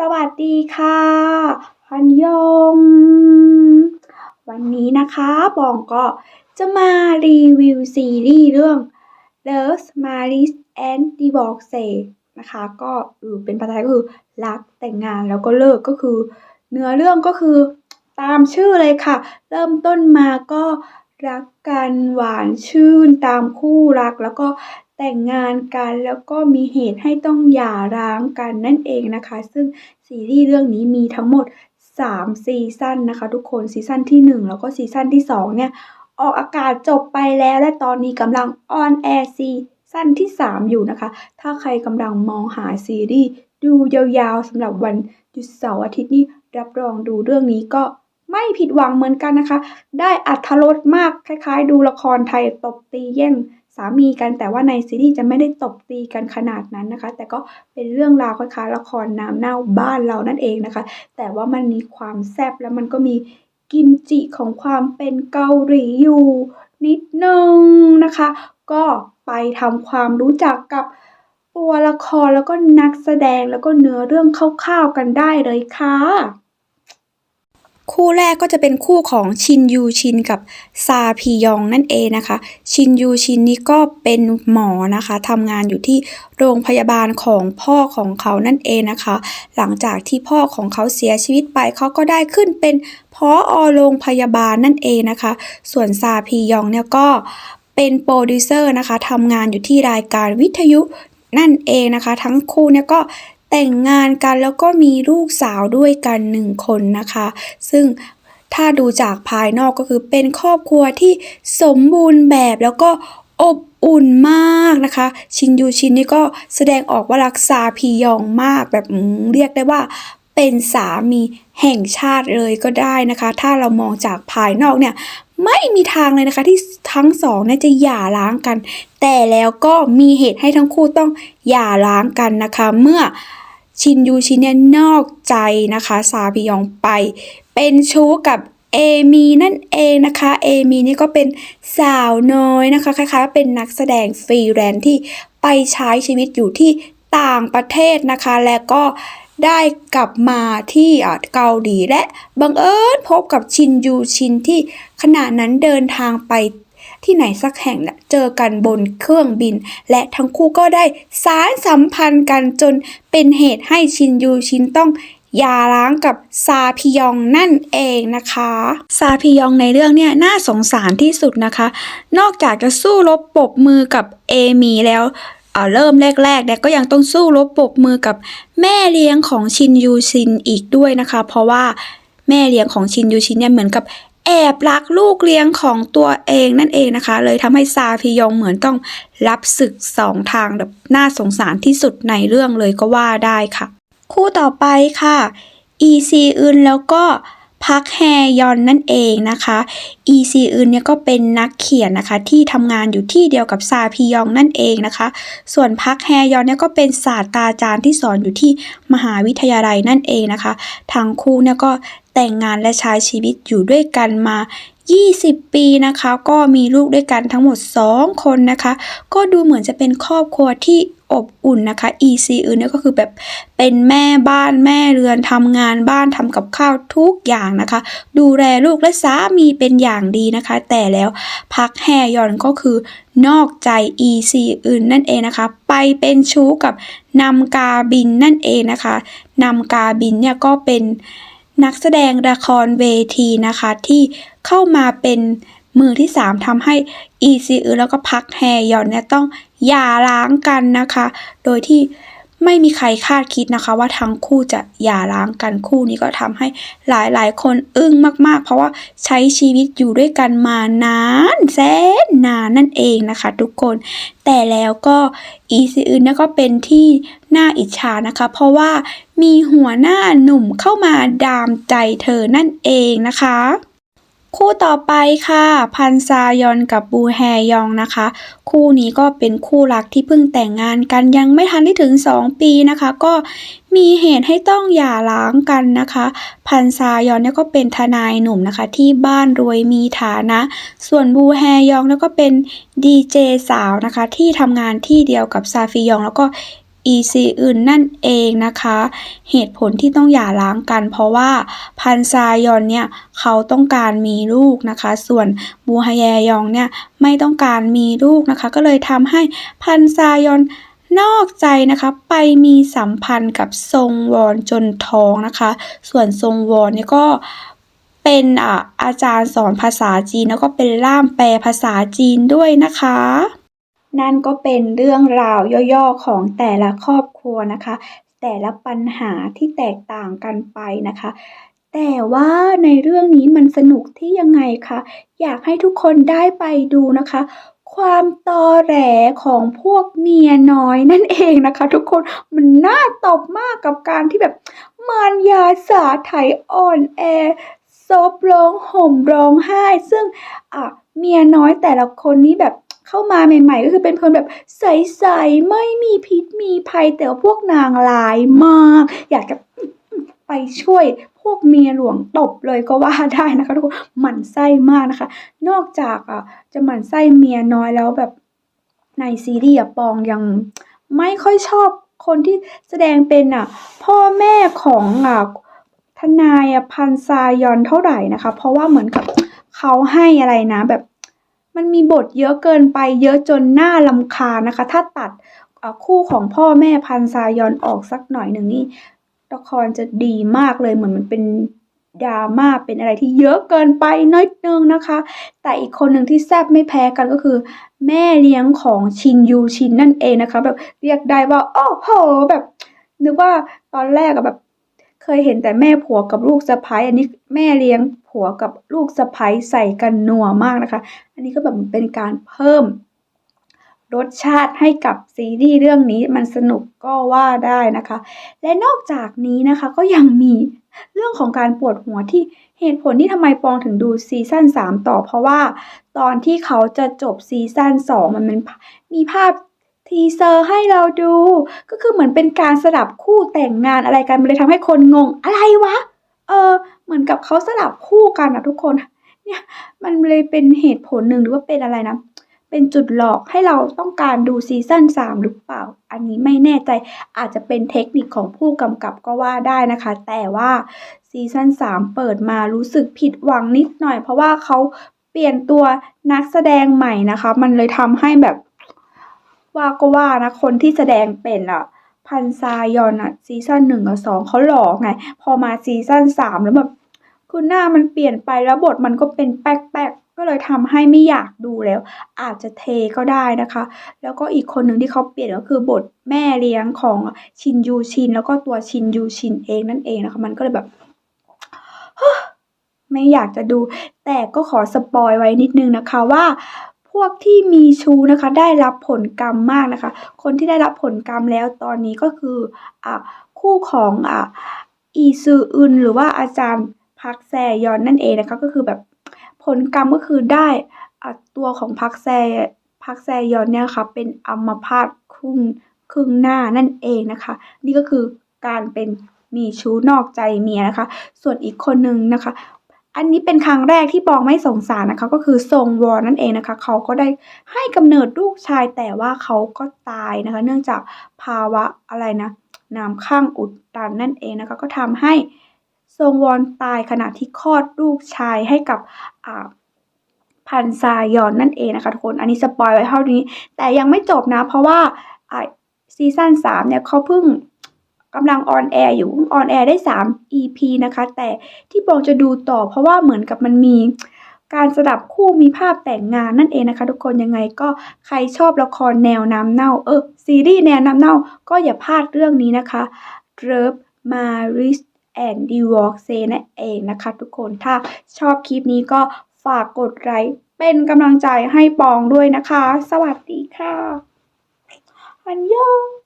สวัสดีค่ะฮันยงวันนี้นะคะบองก็จะมารีวิวซีรีส์เรื่อง Love Marriage and Divorce นะคะ ก็หรือเป็นภาษาไทยก็คือรักแต่งงานแล้วก็เลิกก็คือ เนื้อเรื่องก็คือตามชื่อเลยค่ะ เริ่มต้นมาก็รักกันหวานชื่นตามคู่รักแล้วก็ แต่งงานกันแล้วก็มีเหตุให้ต้องหย่าร้างกันนั่นเองนะคะ ซึ่งซีรีส์เรื่องนี้มีทั้งหมด 3 ซีซั่นนะคะทุกคนซีซั่นที่ 1 แล้วก็ซีซั่นที่ 2 เนี่ย ออกอากาศจบไปแล้วและตอนนี้กำลังออนแอร์ซีซั่นที่ 3 อยู่นะคะ ถ้าใครกำลังมองหาซีรีส์ดูยาวๆสำหรับวันหยุดเสาร์อาทิตย์นี้รับรองดูเรื่องนี้ก็ไม่ผิดหวังเหมือนกันนะคะ ได้อัธรสมากคล้ายๆ ดูละครไทยตบตีแย่ง สามีกันแต่ว่าในซีรีส์จะไม่ได้ตบตีกันขนาดนั้นนะคะ แต่ก็เป็นเรื่องราวคล้ายๆละครน้ำเน่าบ้านเรานั่นเองนะคะ แต่ว่ามันมีความแซ่บแล้วมันก็มีกิมจิของความเป็นเกาหลีอยู่นิดนึงนะคะ ก็ไปทำความรู้จักกับตัวละครแล้วก็นักแสดงแล้วก็เนื้อเรื่องคร่าวๆกันได้เลยค่ะ คู่แรกก็จะเป็นคู่ของชินยูชินกับซาพียองนั่นเองนะคะ ชินยูชินนี่ก็เป็นหมอนะคะทำงานอยู่ที่โรงพยาบาลของพ่อของเขานั่นเองนะคะ หลังจากที่พ่อของเขาเสียชีวิตไปเขาก็ได้ขึ้นเป็นพออโรงพยาบาลนั่นเองนะคะ ส่วนซาพียองเนี่ยก็เป็นโปรดิวเซอร์นะคะทำงานอยู่ที่รายการวิทยุนั่นเองนะคะ ทั้งคู่เนี่ยก็ แต่งงานกันแล้วก็มีลูกสาวด้วยกันหนึ่งคนนะคะ ซึ่งถ้าดูจากภายนอกก็คือเป็นครอบครัวที่สมบูรณ์แบบแล้วก็อบอุ่นมากนะคะ ชินยูชินนี่ก็แสดงออกว่ารักซาพียองมากแบบเรียกได้ว่าเป็นสามีแห่งชาติเลยก็ได้นะคะ ถ้าเรามองจากภายนอกเนี่ยไม่มีทางเลยนะคะที่ทั้งสองเนี่ยจะหย่าร้างกัน แต่แล้วก็มีเหตุให้ทั้งคู่ต้องหย่าร้างกันนะคะ เมื่อ ชินยูชินเนี่ยนอกใจนะคะซาบิยองไป เป็นชู้กับเอมีนั่นเองนะคะเอมีนี่ก็เป็นสาวน้อยนะคะคล้ายๆว่าเป็นนักแสดงฟรีแลนซ์ที่ไปใช้ชีวิตอยู่ที่ต่างประเทศนะคะ และก็ได้กลับมาที่เกาหลีและบังเอิญพบกับชินยูชินที่ขณะนั้นเดินทางไป ที่ไหนสักแห่งน่ะเจอกันบนเครื่องบิน และทั้งคู่ก็ได้สารสัมพันธ์กันจนเป็นเหตุให้ชินยูชินต้องย่าร้างกับซาพิยองนั่นเองนะคะ ซาพิยองในเรื่องเนี่ยน่าสงสารที่สุดนะคะ นอกจากจะสู้รบปบมือกับเอมีแล้วเเริ่มแรกๆเนี่ยก็ยังต้องสู้รบปบมือกับแม่เลี้ยงของชินยูชินอีกด้วยนะคะ เพราะว่าแม่เลี้ยงของชินยูชินเนี่ยเหมือนกับ แอบรักลูกเลี้ยงของตัวเองนั่นเองนะคะ เลยทำให้ซาพียองเหมือนต้องรับศึกสองทางแบบน่าสงสารที่สุดในเรื่องเลยก็ว่าได้ค่ะ คู่ต่อไปค่ะอีซีอึนแล้วก็พักแฮยอนนั่นเองนะคะ อีซีอึนเนี่ยก็เป็นนักเขียนนะคะที่ทำงานอยู่ที่เดียวกับซาพียองนั่นเองนะคะ ส่วนพักแฮยอนเนี่ยก็เป็นศาสตราจารย์ที่สอนอยู่ที่มหาวิทยาลัยนั่นเองนะคะ ทั้งคู่เนี่ยก็ แต่งงานและใช้ชีวิตอยู่ด้วยกันมา 20 ปีนะคะ ก็มีลูกด้วยกันทั้งหมด 2 คนนะคะ ก็ดูเหมือนจะเป็นครอบครัวที่อบอุ่นนะคะ EC อื่นเนี่ยก็คือแบบเป็นแม่บ้านแม่เรือนทำงานบ้านทำกับข้าวทุกอย่างนะคะ ดูแลลูกและสามีเป็นอย่างดีนะคะ แต่แล้วพักแฮยอนก็คือนอกใจ EC อื่นนั่นเองนะคะ ไปเป็นชู้กับนำกาบินนั่นเองนะคะนำกาบินเนี่ยก็เป็น นักแสดงละครเวทีนะคะ ที่เข้ามาเป็นมือที่ 3ทำให้อีซีอือแล้วก็พักแฮยอนเนี่ยต้องหย่าร้างกันนะคะ โดยที่ ไม่มีใครคาดคิดนะคะ ว่าทั้งคู่จะหย่าร้างกันคู่นี้ก็ทำให้หลายๆ คนอึ้งมากๆ เพราะว่าใช้ชีวิตอยู่ด้วยกันมานานแสนนานนั่นเองนะคะ ทุกคนแต่แล้วก็อีซีอื่นเนี่ยก็เป็นที่น่าอิจฉานะคะ เพราะว่ามีหัวหน้าหนุ่มเข้ามาดามใจเธอนั่นเองนะคะ คู่ต่อไปค่ะ พันซายอนกับบูแฮยองนะคะ คู่นี้ก็เป็นคู่รักที่เพิ่งแต่งงานกันยังไม่ทันได้ถึง 2 ปีนะคะ ก็มีเหตุให้ต้องหย่าร้างกันนะคะ พันซายอนเนี่ยก็เป็นทนายหนุ่มนะคะ ที่บ้านรวยมีฐานะ ส่วนบูแฮยองเนี่ยก็เป็นดีเจสาวนะคะ ที่ทำงานที่เดียวกับซาฟิยองแล้วก็ อีซีอึนนั่นเองนะคะ เหตุผลที่ต้องหย่าร้างกันเพราะว่าพันซายอนเนี่ยเขาต้องการมีลูกนะคะ ส่วนบูฮยยองเนี่ยไม่ต้องการมีลูกนะคะ ก็เลยทำให้พันซายอนนอกใจนะคะไปมีสัมพันธ์กับทรงวอนจนท้องนะคะ ส่วนทรงวอนเนี่ยก็เป็นอ่าอาจารย์สอนภาษาจีนแล้วก็เป็นล่ามแปลภาษาจีนด้วยนะคะ นั่นก็เป็นเรื่องราวย่อๆของแต่ละครอบครัวนะคะ แต่ละปัญหาที่แตกต่างกันไปนะคะ แต่ว่าในเรื่องนี้มันสนุกที่ยังไงคะอยากให้ทุกคนได้ไปดูนะคะความตอแหลของพวกเมียน้อยนั่นเองนะคะ ทุกคนมันน่าตบมากกับการที่แบบมารยาสาไถอ่อนแอซบร้องห่มร้องไห้ ซึ่งอะเมียน้อยแต่ละคนนี้แบบ เข้ามาใหม่ ๆ ก็คือเป็นคนแบบใสๆไม่มีพิษมีภัยแต่พวกนางร้ายมาก อยากจะไปช่วยพวกเมียหลวงตบเลยก็ว่าได้นะคะทุกคนหมั่นไส้มากนะคะ นอกจากอะจะหมั่นไส้เมียน้อยแล้วแบบในซีรีส์ปองยังไม่ค่อยชอบคนที่แสดงเป็นอะพ่อแม่ของอะทนายอะพันซายอนเท่าไหร่นะคะ เพราะว่าเหมือนกับเขาให้อะไรนะแบบ มันมีบทเยอะเกินไปเยอะจนหน่ารำคานะคะ ถ้าตัดคู่ของพ่อแม่พันซายอนออกสักหน่อยหนึ่งนี่ละครจะดีมากเลยเหมือนมันเป็นดราม่าเป็นอะไรที่เยอะเกินไปน้อยนึงนะคะ แต่อีกคนหนึ่งที่แซบไม่แพ้กันก็คือ แม่เลี้ยงของชินยูชินนั่นเองนะคะ แบบเรียกได้ว่าโอ้โหแบบ นึกว่าตอนแรกอะแบบ เคยเห็นแต่แม่ผัวกับลูกสะใภ้อันนี้แม่เลี้ยง ผัวกับลูกสะใภ้ใส่กันนัวมากนะคะ อันนี้ก็แบบเป็นการเพิ่มรสชาติให้กับซีรีส์เรื่องนี้มันสนุกก็ว่าได้นะคะ และนอกจากนี้นะคะก็ยังมีเรื่องของการปวดหัวที่เหตุผลที่ทำไมปองถึงดูซีซั่น3 ต่อ เพราะว่าตอนที่เขาจะจบซีซั่น2 มันเป็นมีภาพทีเซอร์ให้เราดู ก็คือเหมือนเป็นการสลับคู่แต่งงานอะไรกันมันเลยทำให้คนงงอะไรวะ เออ มือนกับเขาสลับคู่กันอะทุกคน เนี่ยมันเลยเป็นเหตุผลหนึ่งหรือว่าเป็นอะไรนะเป็นจุดหลอกให้เราต้องการดูซีซั่น3 หรือเปล่า อันนี้ไม่แน่ใจอาจจะเป็นเทคนิคของผู้กำกับก็ว่าได้นะคะ แต่ว่าซีซั่น3 เปิดมารู้สึกผิดหวังนิดหน่อย เพราะว่าเขาเปลี่ยนตัวนักแสดงใหม่นะคะ มันเลยทำให้แบบว่าก็ว่านะ คนที่แสดงเป็นอะพันซายอนอะซีซั่นหนึ่งกับสองเขาหล่อไง พอมาซีซั่นสามแล้วแบบ คือหน้ามันเปลี่ยนไปแล้วบทมันก็เป็นแป๊กๆก็เลยทำให้ไม่อยากดูแล้ว อาจจะเทก็ได้นะคะ แล้วก็อีกคนหนึ่งที่เขาเปลี่ยนก็คือบทแม่เลี้ยงของชินยูชิน แล้วก็ตัวชินยูชินเองนั่นเองนะคะ มันก็เลยแบบไม่อยากจะดู แต่ก็ขอสปอยไว้นิดนึงนะคะว่าพวกที่มีชูนะคะได้รับผลกรรมมากนะคะ คนที่ได้รับผลกรรมแล้วตอนนี้ก็คืออะคู่ของอะอีซืออึนหรือว่าอาจารย์ พักแซยอนนั่นเองนะคะก็คือแบบผลกรรมก็คือได้ตัวของพักแซพักแซยอนเนี่ยค่ะเป็นอัมพาตครึ่งครึ่งหน้านั่นเองนะคะ นี่ก็คือการเป็นมีชู้นอกใจเมียนะคะ ส่วนอีกคนนึงนะคะ อันนี้เป็นครั้งแรกที่ปองไม่สงสารนะคะ ก็คือทรงวอนนั่นเองนะคะ เขาก็ได้ให้กำเนิดลูกชายแต่ว่าเขาก็ตายนะคะ เนื่องจากภาวะอะไรนะน้ำข้างอุดตันนั่นเองนะคะ ก็ทำให้ ทรงวอนตายขณะที่คลอดลูกชายให้กับอ่าพันซายอนนั่นเองนะคะทุกคน อันนี้สปอยไว้เท่านี้ แต่ยังไม่จบนะ เพราะว่าอ่าซีซั่นสามเนี่ยเขาเพิ่งกำลังออนแอร์อยู่ออนแอร์ได้ 3 EP นะคะ แต่ที่ปองจะดูต่อเพราะว่าเหมือนกับมันมีการสลับคู่มีภาพแต่งงานนั่นเองนะคะ ทุกคนยังไงก็ใครชอบละครแนวน้ำเน่า เออซีรีส์แนวน้ำเน่า ก็อย่าพลาดเรื่องนี้นะคะ แอนดีวอล์กเซนั่นเองนะคะทุกคนถ้าชอบคลิปนี้ก็ฝากกดไลค์เป็นกำลังใจให้ปองด้วยนะคะ สวัสดีค่ะ อันยอง